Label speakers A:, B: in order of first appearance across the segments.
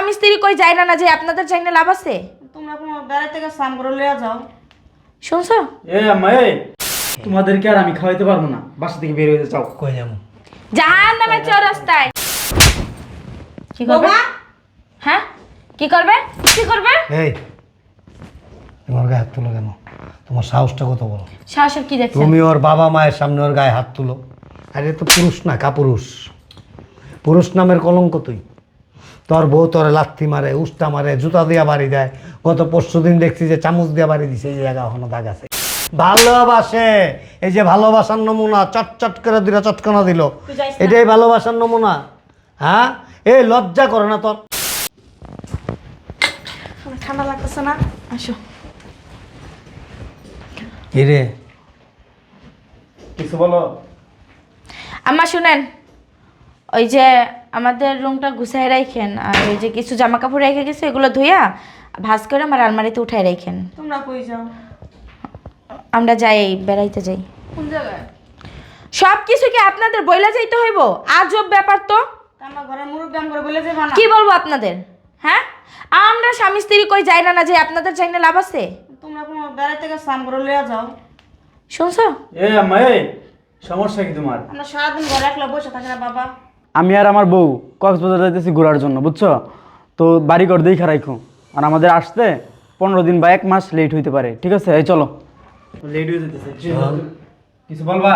A: স্বামী স্ত্রী কই যায় না না যে আপনাদের চাই না লাভ আছে?
B: তোমরা কোনো বেড়াইতে গেছো সাম করে লইয়া যাও।
A: শুনছো?
C: এ আম্মা এই তোমাদেরকে আর আমি খাওয়াইতে পারব না। বাসা থেকে বের হয়ে যাও
D: কই যাব?
A: জাহান নামে চোর রাস্তায়। কি করবে?
B: বাবা!
A: হ্যাঁ? কি করবে? কি করবে?
D: এই তোমার গায়ে হাত তুলো কেন? তোমার সাহসটা কত বড়?
A: শাশুর কি দেখছেন?
D: তুমি ওর বাবা মায়ের সামনে ওর গায়ে হাত তুলো। আরে তো পুরুষ না কাপুরুষ। পুরুষ নামের কলঙ্ক তুই। তোর বউ তোর লাথি মারে উষ্টা মারে জুতা দিয়া বাড়ি দেয়। গত পরশু দিন দেখছি যে চামচ দিয়া বাড়ি দিছে এই জায়গা এখনও দাগ আছে। ভালোবাসে এই যে ভালোবাসার নমুনা চট চট করে দিল চটকানা দিল। এটাই ভালোবাসার নমুনা হ্যাঁ? এই লজ্জা করে না তোর।
A: ঠান্ডা লাগতেছে না আসো।
D: কি রে?
C: কিছু বলো।
A: আম্মা শুনেন ওই যে আমাদের রুমটা গুছাই রাখেন আর ওই যে কিছু জামা কাপড় রেখে গেছে এগুলো ধুইয়া ভাজ করে আমার আলমারিতে উঠাই রাখেন
B: তোমরা কই যাও?
A: আমরা যাই বেড়াইতে যাই।
B: কোন জায়গায়?
A: সব কিছু কি আপনাদের বইলা যাইতে হইব? আজব ব্যাপার তো।
B: আমরা ঘরের মুরব্বী আম করে বলে যাবা না।
A: কি বলব আপনাদের? হ্যাঁ? আমরা স্বামী স্ত্রী কই যাই না না যে আপনাদের চাই না লাভ আছে?
B: তোমরা কোনো বেড়াইতে গেছো সাম করে লইয়া যাও।
A: শুনছো?
C: এ আম্মা এই সমস্যা কি তোমার?
B: আমরা সারাদিন ঘরে একলা বসে থাকি না বাবা।
C: আমি আর আমার বউ কক্সবাজার যাইতেছি ঘোরার জন্য বুঝছ? তো বাড়ি ঘর দেখে রাখো আর আমাদের আসতে পনেরো দিন বা এক মাস লেট হইতে পারে ঠিক আছে? এই চলো। লেট হয়ে যেতেছে। কিছু বলবা?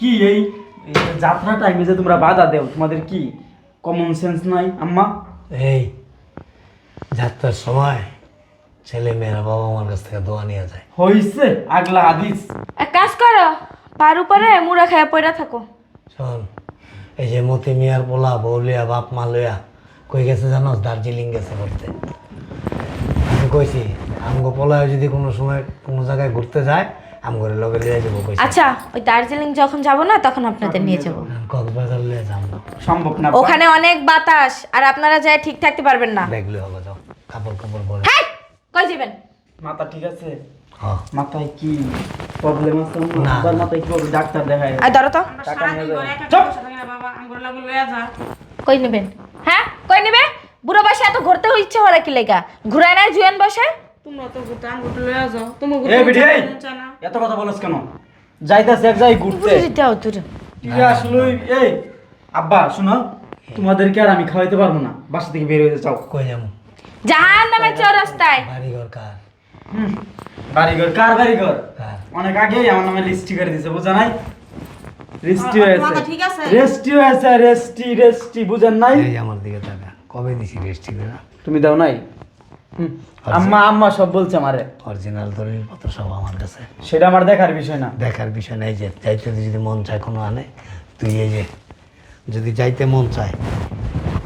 C: কি এই যাত্রা টাইমে যে তোমরা বাধা দেও তোমাদের কি কমন সেন্স নাই আম্মা?
D: এই যাত্রার সময় ছেলে মেয়েরা বাবা মার কাছ থেকে দোয়া নিয়ে যায়।
C: হইছে আগলা আদিস
A: এক কাজ করো পার উপরে মুড়া খায়া পয়রা থাকো।
D: শোন এই যে মতি মিয়ার পোলা বৌলিয়া বাপ মা লইয়া কই গেছে জানোস? দার্জিলিং গেছে করতে আমি কইছি আমগো পোলায় যদি কোনো সময় কোনো জায়গায় ঘুরতে যায় আমগরে লগে লিয়ে যাব কইছি।
A: আচ্ছা ওই দার্জিলিং যখন যাব না তখন আপনাদের নিয়ে যাব।
D: কক্সবাজার লিয়ে যাম না
C: সম্ভব না
A: ওখানে অনেক বাতাস আর আপনারা যায় ঠিক থাকতে পারবেন না।
D: লিয়ে হবে যাও। কাপড় কাপড় পরে।
A: হ্যাঁ কই যাবেন?
C: মাথা ঠিক আছে?
D: হ্যাঁ
C: মাথায় কি? প্রবলেম আছে
D: না, না।
C: মাথায় কি হবে ডাক্তার দেখায়?
A: ধরো তো।
C: টাকা নিয়ে যাও। চুপ!
B: না বাবা লাগে লইয়া যা।
A: কই নেবেন? হ্যাঁ? কই নেবে? বুড়ো বয়সে এত ঘুরতে ইচ্ছে হরে কি লেগা? ঘুরায় জুয়ান বসে?
B: তোমরা তো ঘুরতে ঘুরতে লইয়া যাও। তুমি
C: বিটি এই
B: ঘুরতে না।
C: এত কথা বলছ কেন? যাইতাছে এক জায়গায় ঘুরতে।
A: ঘুরে যেতে হতো
C: কি আসলে? এই আব্বা শুনো তোমাদেরকে আর আমি খাওয়াইতে পারব না। বাসা থেকে বের হয়ে যাও
D: কই যাব?
A: জাহান নামে চোর রাস্তায়।
D: বাড়ি ঘর কার?
C: বাড়িঘর কার বাড়িঘর? অনেক আগেই আমার নামে লিস্টি করে দিছে বুঝা নাই? রেস্টি হয়েছে।
B: আছে?
C: রেস্টি হয়েছে রেস্টি রেস্টি বুঝেন নাই?
D: এই আমার দিকে টাকা কবে দিছি রেস্টি করে
C: তুমি দাও নাই? হুম। আম্মা আম্মা সব বলছে আমারে।
D: অরিজিনাল দলিল পত্র সব আমার কাছে।
C: সেটা আমার দেখার বিষয় না।
D: দেখার বিষয় নাই যে যাইতে যদি মন চায় কোনো আনে তুই এই যে যদি যাইতে মন চায়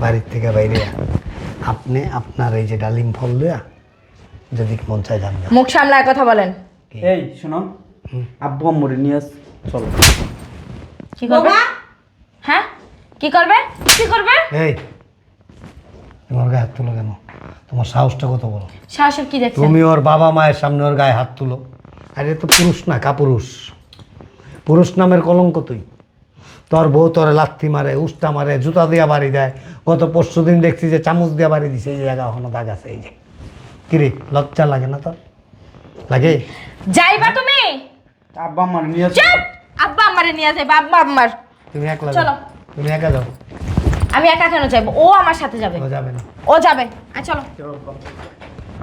D: বাড়ির থেকে বাইরে আপনি আপনার এই যে ডালিম ফল লইয়া যদি মন চায় যান না
A: মুখ সামলায় কথা বলেন?
C: এই শোনো আব্বু আম্মুরে নিয়ে আস চলো।
A: কি করবে? হ্যাঁ? কি করবে? কি করবে?
D: এই তোমার গায়ে হাত তুলো কেন? তোমার সাহসটা কত বড়?
A: শাশুর কি দেখছেন?
D: তুমি ওর বাবা মায়ের সামনে ওর গায়ে হাত তুলো। আরে তো পুরুষ না কাপুরুষ। পুরুষ নামের কলঙ্ক তুই। তোর বউ তোর লাথি মারে উষ্টা মারে জুতা দিয়া বাড়ি দেয়। গত পরশু দিন দেখছি যে চামচ দিয়া বাড়ি দিছে এই জায়গা এখনও দাগ আছে এই যে। কিরে লজ্জা লাগে না তোর? লাগে?
A: যাইবা তুমি?
C: আব্বা আম্মা নিয়ে
A: চুপ! আব্বা আমারে নিয়ে যাবে আব্বা আম্মার
D: তুমি একলা
A: চলো।
D: তুমি একা যাও।
A: আমি একা কেন যাইবো? ও আমার সাথে যাবে।
D: ও যাবে না।
A: ও যাবে। আর চলো।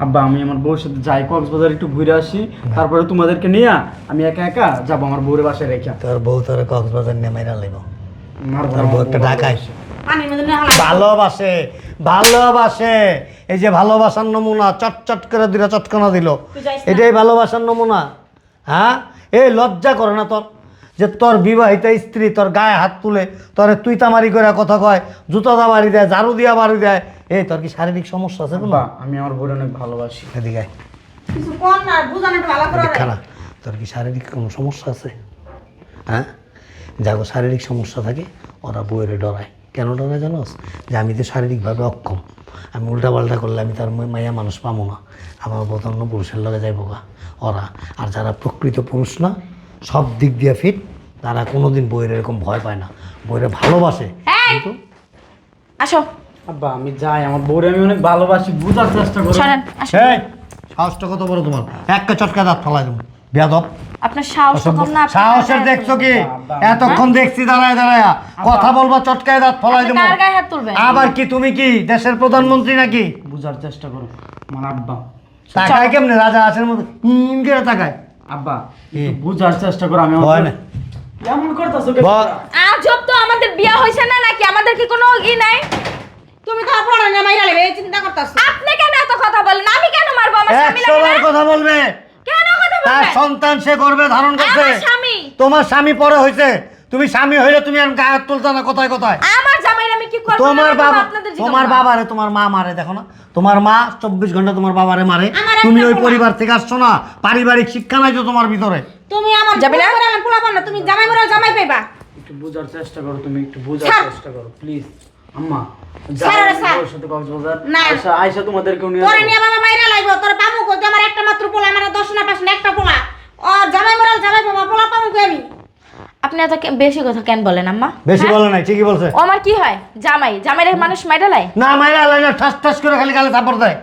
C: আব্বা আমি আমার বউর সাথে যাই কক্সবাজার একটু ঘুরে আসি। তারপরে তোমাদেরকে নিয়ে আমি একা একা যাব আমার বউরে বাসায় রেখে।
D: তোর বউ তোর কক্সবাজার নিয়ে মাইরা লাগবো তোর বউ একটা ঢাকায়। ভালোবাসে ভালোবাসে। এই যে ভালোবাসার নমুনা চট চট করে দিল চটকানা দিল। এটাই ভালোবাসার নমুনা হ্যাঁ? এই লজ্জা করে না তোর যে তোর বিবাহিতা স্ত্রী তোর গায়ে হাত তুলে তোরে তুই তামারি করে কথা কয় জুতা দা বাড়ি দেয় ঝাড়ু দিয়া বাড়ি দেয়। এই তোর কি শারীরিক সমস্যা আছে কোনো?
C: আমি আমার বউর অনেক ভালোবাসি।
D: এদিকে।
B: কিছু কোন না বুঝানো একটু ভালো করে।
D: দেখা না তোর কি শারীরিক কোনো সমস্যা আছে? হ্যাঁ? যাগো শারীরিক সমস্যা থাকে ওরা বইয়েরে ডরায়। কেন ডরায় জানোস যে আমি তো শারীরিকভাবে অক্ষম। আমি উল্টাপাল্টা করলে আমি তার মাইয়া মানুষ পাবো না। আমার অন্য পুরুষের লগে যাইবো গা ওরা। আর যারা প্রকৃত পুরুষ না সব দিক দিয়ে ফিট তারা কোনোদিন বইয়ের এরকম ভয় পায় না। বইয়ের ভালোবাসে।
A: এই!
D: কিন্তু
A: আসো।
C: আব্বা আমি যাই। আমার বউরে আমি অনেক ভালোবাসি বুঝার চেষ্টা করি।
A: সরেন আসুন।
D: এই! সাহসটা কত বড় তোমার? একটা চটকা দাঁত ফলাই দেবো। বিয়াদব।
A: আপনার সাহস তো কম না আপনি
D: সাহসের দেখছ কি? এতক্ষণ দেখছি দাঁড়ায় দাঁড়ায়। কথা বলবা চটকায় দাঁত ফলাই
A: আপনি
D: দেবো।
A: কার গায়ে হাত তুলবেন?
D: আবার কি তুমি কি দেশের প্রধানমন্ত্রী নাকি?
C: বুঝার চেষ্টা করো। আমার আব্বা
D: তাকায় কেমনে? রাজা আসের মতো হিম করে তাকায়।
C: আব্বা একটু বুঝার চেষ্টা করো আমি
D: ভয় না।
C: এমন করতেছো।
A: আজব তো আমাদের বিয়ে হয়েছে না নাকি? আমাদের কি কোনো ই নাই?
B: তুমি তো পড়া না মাইরা লেবে এই চিন্তা করতেছো।
A: আপনি কেন এত কথা বলেন? আমি কেন মারবো? আমার স্বামী
D: একশো
A: লাগে
D: বার
A: না?
D: কথা বলবে। তার সন্তান সে গর্বে ধারণ করছে। তোমার স্বামী পরে হয়েছে তুমি স্বামী হইলে তুমি আর গায়ে হাত তুলতে না কোথায় কোথায়?
A: আমার জামাইর আমি কি করব?
D: তোমার বাবা তোমার
A: না।
D: বাবারে তোমার মা মারে দেখো না। তোমার মা চব্বিশ ঘণ্টা তোমার বাবারে মারে। তুমি ওই পরিবার থেকে আসছো না। পারিবারিক শিক্ষা নাই তো তোমার ভিতরে।
B: তুমি আমার
A: যাবি না?
B: পোলা পোলা পোলা না। তুমি জামাই মরে যামাই পাইবা।
C: একটু বুঝার চেষ্টা করো তুমি একটু বুঝার চেষ্টা করো প্লিজ আম্মা
A: আপনি এত বেশি কথা কেন বলেন আম্মা?
D: বেশি
A: হ্যাঁ?
D: বলে নাই ঠিকই বলছে।
A: আমার কি হয়? জামাই জামাই মানুষ মাইরা লাই?
D: না মাইরা লাই না ঠাস ঠাস করে খালি গালে থাপড় দেয়।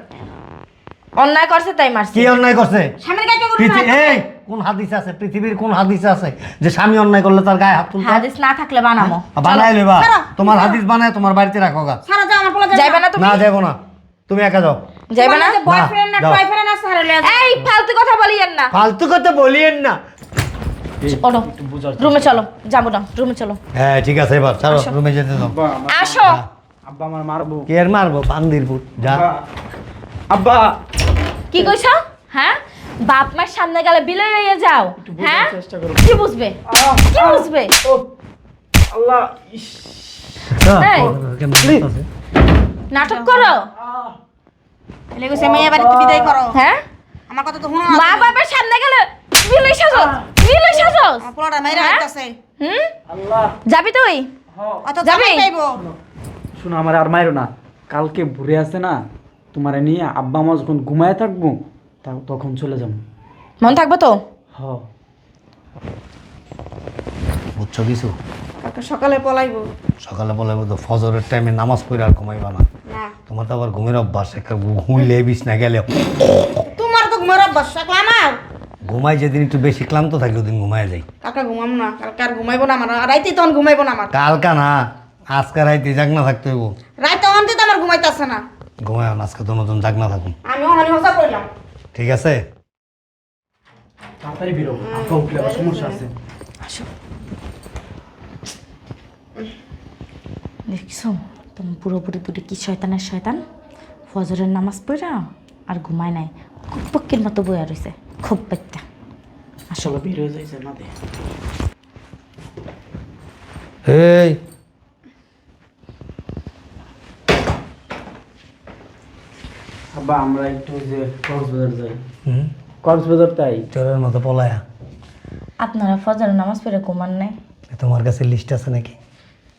A: অন্যায় করছে তাই মারছে।
D: কি অন্যায় করছে?
B: সামনে গাইতে করবি
D: পৃথি- এই কোন হাদিস আছে? পৃথিবীর কোন হাদিস আছে যে স্বামী অন্যায় করলে তার গায়ে হাত তুলতে হয়?
A: হাদিস না থাকলে বানামো।
D: বানাই লেবা
B: ছাড়ো।
D: তোমার হাদিস বানায় তোমার বাড়িতে রাখো গা।
B: সারা যাও আমার পোলা
A: যাইবে না তুমি?
D: না যাব না। তুমি একা যাও।
A: যাইবে না?
B: বয়ফ্রেন্ড না
D: যাও।
B: বয়ফ্রেন্ড আছে হারে লয়ে যাও।
A: এই ফালতু কথা বলিয়েন না।
D: ফালতু কথা বলিয়েন না।
A: ওঠো। রুমে চলো যাব না রুমে চলো।
D: হ্যাঁ ঠিক আছে এবার ছাড়ো রুমে যেতে দাও।
C: আব্বা আমার-
A: আসো।
C: আব্বা আমার মারবো।
D: কে আর মারবো? পান্দির পুত যা।
C: আব্বা।
A: কি কইছ? হ্যাঁ? বাপ মার সামনে গেলে বিলয় হয়ে যাও। হ্যাঁ? কি বুঝবে? কি বুঝবে?
C: আল্লাহ?
A: নাটক করো।
C: আহ,
B: মেয়ে বাড়িতে বিদায় করো।
A: হ্যাঁ?
B: আমার কথা তো শুনো
A: মা বাবার সামনে গেলে বিলয় সাজো বিলয় সাজো।
B: পোলাটা মাইরা
A: হ্যাঁ? হুম?
C: আল্লাহ।
A: যাবি তুই?
B: অত
A: যাবি?
C: আমার আর মাইরো না। কালকে ভোরে আছে না তোমার নিয়ে আব্বা মা যখন ঘুমায় থাকব তা- তখন চলে যাব।
A: মন থাকব তো?
C: হ।
D: বুঝছ কিছু?
B: সকালে পলাইবো।
D: সকালে বলে তো ফজরের টাইমে নামাজ পড়ে আর ঘুমাইবা না।
B: না।
D: তোমার তো আবার ঘুমের অভ্যাস একটা ঘুমলে বিছ না গেলে
B: তোমার তো ঘুমের অভ্যাস থাকলে আমার।
D: ঘুমাই যেদিন একটু বেশি ক্লান্ত থাকি ওদিন ঘুমায় যাই।
B: কালকে ঘুমাম না কালকে আর ঘুমাইবো না আমার। রাইতে তখন ঘুমাইবো না আমার।
D: কালকা না আজকে রাইতে জাগনা থাকতে হইব।
B: রাইতে অন্তে তো আমার ঘুমাইতেছে না।
D: ঘুমায় না আজকে তো নতুন জাগনা থাকুন।
B: আমি অহানি হসা কইলাম
D: ঠিক আছে?
C: তাড়াতাড়ি বেরো আব্বা উঠলে আবার সমস্যা আছে।
A: আসো। দেখছ তুমি পুরোপুরি পুরি কি শয়তানের শয়তান? ফজরের নামাজ পড়া আর ঘুমায় নাই। খুব পক্ষীর মতো বইয়া রয়েছে খুব বাচ্চা
C: আসলে বের যাইছে না দে
D: এই
C: আমরা একটু যে কক্সবাজার যাই। কক্সবাজার তাই?
D: চোরের মতো পলায়া।
A: আপনারা ফজরের নামাজ পড়ে ঘুমান নাই।
D: তোমার কাছে লিস্ট আছে নাকি?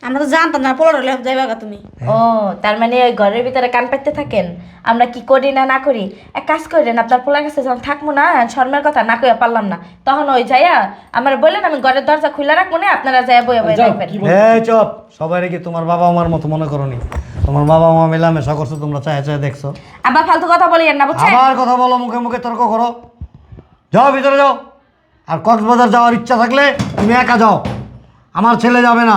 B: আমরা তো জানতাম না পোলার হলে যাইবা গা তুমি।
A: ও তার মানে ওই ঘরের ভিতরে কান পাইতে থাকেন? আমরা কি করি না না করি? এক কাজ করেন আপনার পোলার কাছে যখন থাকব না শর্মের কথা না কইয়া পারলাম না তখন ওই যাইয়া আমার বললেন আমি ঘরের দরজা খুলে রাখব না আপনারা যাইয়া বইয়া বইয়া
D: চপ সবাই তোমার বাবা আমার মতো মনে করনি তোমার বাবা মা মেলামেশা করছ তোমরা চায় চায় দেখছ।
A: আবার ফালতু কথা বলিয়েন না বুঝছেন?
D: আবার কথা বলো মুখে মুখে তর্ক করো। যাও ভিতরে যাও। আর কক্সবাজার যাওয়ার ইচ্ছা থাকলে তুমি একা যাও। আমার ছেলে যাবে না।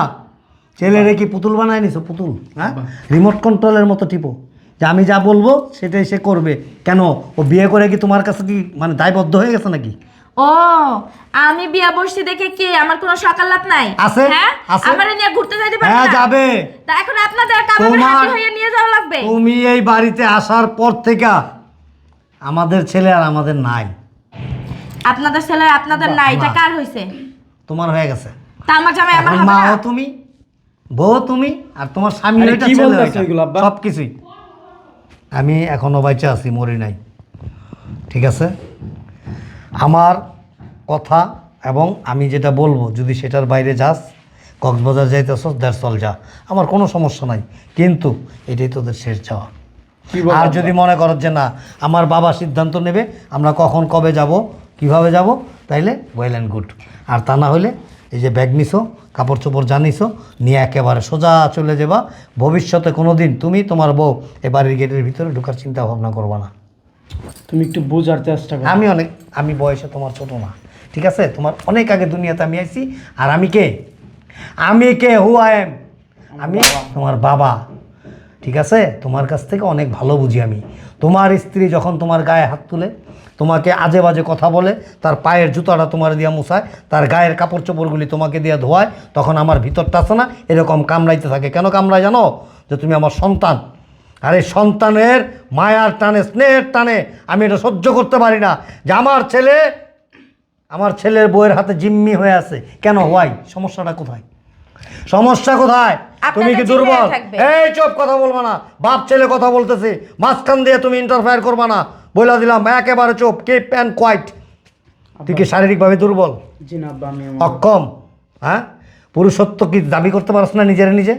D: ছেলেরে কি পুতুল বানায় নিছো? পুতুল হ্যাঁ? রিমোট কন্ট্রোলের মতো টিপো। যে আমি যা বলব সেটাই সে করবে। কেন? ও বিয়ে করে কি তোমার কাছে কি মানে দায়বদ্ধ হয়ে গেছে নাকি?
A: ও আমি বিয়া বসছি দেখে কি? আমার কোনো সকাল লাভ নাই।
D: আছে,
A: হ্যাঁ। আমার নিয়ে ঘুরতে যাইতে পারবেন
D: হ্যাঁ যাবে।
A: তা এখন আপনাদের
D: তোমার-
A: হাতি হয়ে নিয়ে যাওয়া লাগবে?
D: তুমি এই বাড়িতে আসার পর থেকে আমাদের ছেলে আর আমাদের নাই।
A: আপনাদের ছেলে আপনাদের নাই এটা কার হইছে?
D: তোমার হয়ে গেছে।
A: তা আমার জামাই আমার
D: মাও তুমি বউ তুমি আর তোমার স্বামী
C: কি
D: ছেলে? সব কিছুই আমি এখনও বাইচে আছি মরি নাই। ঠিক আছে? আমার কথা এবং আমি যেটা বলব যদি সেটার বাইরে যাস কক্সবাজার যাইতেছস দ্যাটস অল যা। আমার কোনো সমস্যা নাই কিন্তু এটাই তোদের শেষ যাওয়া। আর যদি মনে করো যে না আমার বাবা সিদ্ধান্ত নেবে আমরা কখন কবে যাব কীভাবে যাব তাইলে ওয়েল অ্যান্ড গুড আর তা না হলে এই যে ব্যাগ নিছো কাপড় চোপড় জানিছো নিয়ে একেবারে সোজা চলে যাবা। ভবিষ্যতে কোনো দিন তুমি তোমার বউ এ বাড়ির গেটের ভিতরে ঢোকার চিন্তা ভাবনা করবা না।
C: তুমি একটু বোঝার চেষ্টা করো।
D: আমি অনেক আমি বয়সে তোমার ছোট না ঠিক আছে? তোমার অনেক আগে দুনিয়াতে আমি আইছি আর আমি কে? আমি কে? হু আই এম আমি তোমার বাবা ঠিক আছে? তোমার কাছ থেকে অনেক ভালো বুঝি আমি। তোমার স্ত্রী যখন তোমার গায়ে হাত তুলে তোমাকে আজে বাজে কথা বলে তার পায়ের জুতাটা তোমার দিয়া মুছায় তার গায়ের কাপড় চোপড়গুলি তোমাকে দিয়ে ধোয়ায় তখন আমার ভিতরটা আছে না এরকম কামড়াইতে থাকে। কেন কামড়ায় জানো? যে তুমি আমার সন্তান। আর এই সন্তানের মায়ার টানে স্নেহের টানে আমি এটা সহ্য করতে পারি না। যে আমার ছেলে আমার ছেলের বইয়ের হাতে জিম্মি হয়ে আছে। কেন? হোয়াই সমস্যাটা কোথায়? সমস্যা কোথায়? তুমি কি দুর্বল? এই চুপ কথা বলবা না। বাপ ছেলে কথা বলতেছে। মাঝখান দিয়ে তুমি ইন্টারফেয়ার করবা না। বলে দিলাম একেবারে চুপ কিপ অ্যান্ড কোয়াইট তুই কি শারীরিকভাবে দুর্বল? অক্ষম হ্যাঁ? পুরুষত্ব কি দাবি করতে পারছ না নিজের নিজে?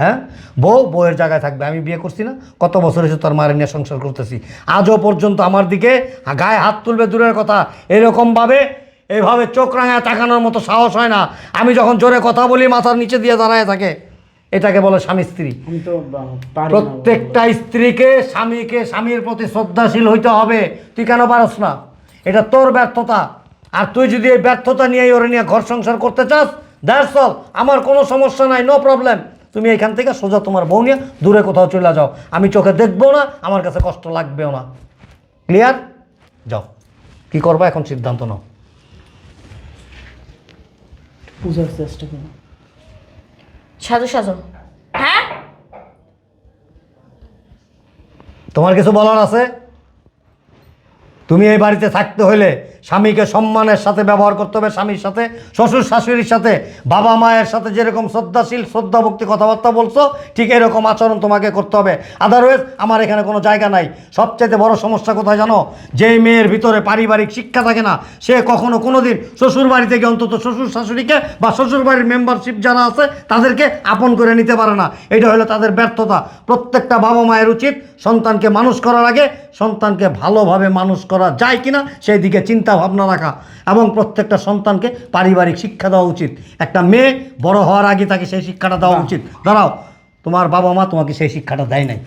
D: হ্যাঁ? বউ বউয়ের জায়গায় থাকবে আমি বিয়ে করছি না কত বছর এসে তোর মারে নিয়ে সংসার করতেছি। আজও পর্যন্ত আমার দিকে গায়ে হাত তুলবে দূরের কথা এরকমভাবে এইভাবে চোখ রাঙায় তাকানোর মতো সাহস হয় না। আমি যখন জোরে কথা বলি মাথার নিচে দিয়ে দাঁড়ায় থাকে। এটাকে বলে স্বামী স্ত্রী। প্রত্যেকটা স্ত্রীকে স্বামীকে স্বামীর প্রতি শ্রদ্ধাশীল হইতে হবে। তুই কেন পারস না? এটা তোর ব্যর্থতা। আর তুই যদি এই ব্যর্থতা নিয়ে ওরে নিয়ে ঘর সংসার করতে চাস দ্যাটস অল। আমার কোনো সমস্যা নাই নো প্রবলেম। তুমি এখান থেকে সোজা তোমার বউ নিয়ে দূরে কোথাও চলে যাও। আমি চোখে দেখব না আমার কাছে কষ্ট লাগবেও না। ক্লিয়ার যাও। কি করবা এখন সিদ্ধান্ত নাও।
C: বোঝার চেষ্টা করো।
A: সাজো সাজো। হ্যাঁ?
D: তোমার কিছু বলার আছে? তুমি এই বাড়িতে থাকতে হলে স্বামীকে সম্মানের সাথে ব্যবহার করতে হবে, স্বামীর সাথে, শ্বশুর শাশুড়ির সাথে, বাবা মায়ের সাথে যেরকম শ্রদ্ধাশীল, শ্রদ্ধাভক্তি কথাবার্তা বলছো, ঠিক এরকম আচরণ তোমাকে করতে হবে। আদারওয়াইজ আমার এখানে কোনো জায়গা নাই। সবচেয়ে বড় সমস্যা কোথায় জানো? যেই মেয়ের ভিতরে পারিবারিক শিক্ষা থাকে না, সে কখনো কোনো দিন শ্বশুর বাড়ি থেকে অন্তত শ্বশুর শাশুড়িকে বা শ্বশুর বাড়ির মেম্বারশিপ যারা আছে, তাদেরকে আপন করে নিতে পারে না। এটা হলো তাদের ব্যর্থতা। প্রত্যেকটা বাবা মায়ের উচিত সন্তানকে মানুষ করার আগে সন্তানকে ভালোভাবে মানুষ করা। যায় কিনা সেই দিকে চিন্তা ভাবনা রাখা। এবং প্রত্যেকটা সন্তানকে পারিবারিক শিক্ষা দেওয়া উচিত। একটা মেয়ে বড় হওয়ার আগে তাকে সেই শিক্ষাটা দেওয়া উচিত। দাঁড়াও তোমার বাবা মা তোমাকে সেই শিক্ষাটা দেয় নাই।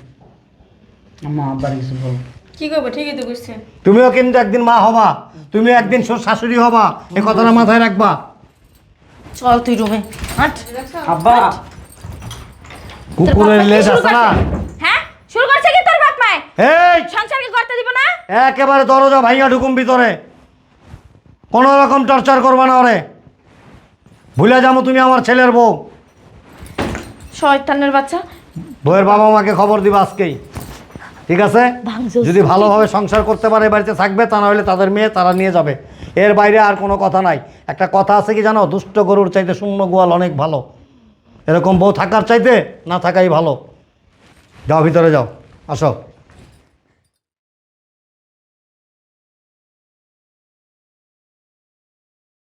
C: আমার আব্বার কিছু বলো।
B: কি করব? ঠিকই তো বুঝছেন
D: তুমিও কিন্তু একদিন মা হবা। তুমি একদিন শাশুড়ি হবা। এই কথাটা মাথায় রাখবা।
A: চল তুই রুমে। হাট।
C: আব্বা।
D: কুকুরের লেজ আছে না?
A: হ্যাঁ? শুরু করছে
D: এই
A: করতে দিব না?
D: একেবারে দরজা ভাইয়া ঢুকুম ভিতরে। কোনো রকম টর্চার করবা না ওরে। ভুলে যাব তুমি আমার ছেলের বউ।
A: শয়তানের বাচ্চা।
D: বউয়ের বাবা মাকে খবর দিবা আজকেই। ঠিক আছে? যদি ভালোভাবে সংসার করতে পারে বাড়িতে থাকবে তা না হলে তাদের মেয়ে তারা নিয়ে যাবে। এর বাইরে আর কোনো কথা নাই। একটা কথা আছে কি জানো? দুষ্ট গরুর চাইতে শূন্য গোয়াল অনেক ভালো। এরকম বউ থাকার চাইতে না থাকাই ভালো। যাও ভিতরে যাও। আসো।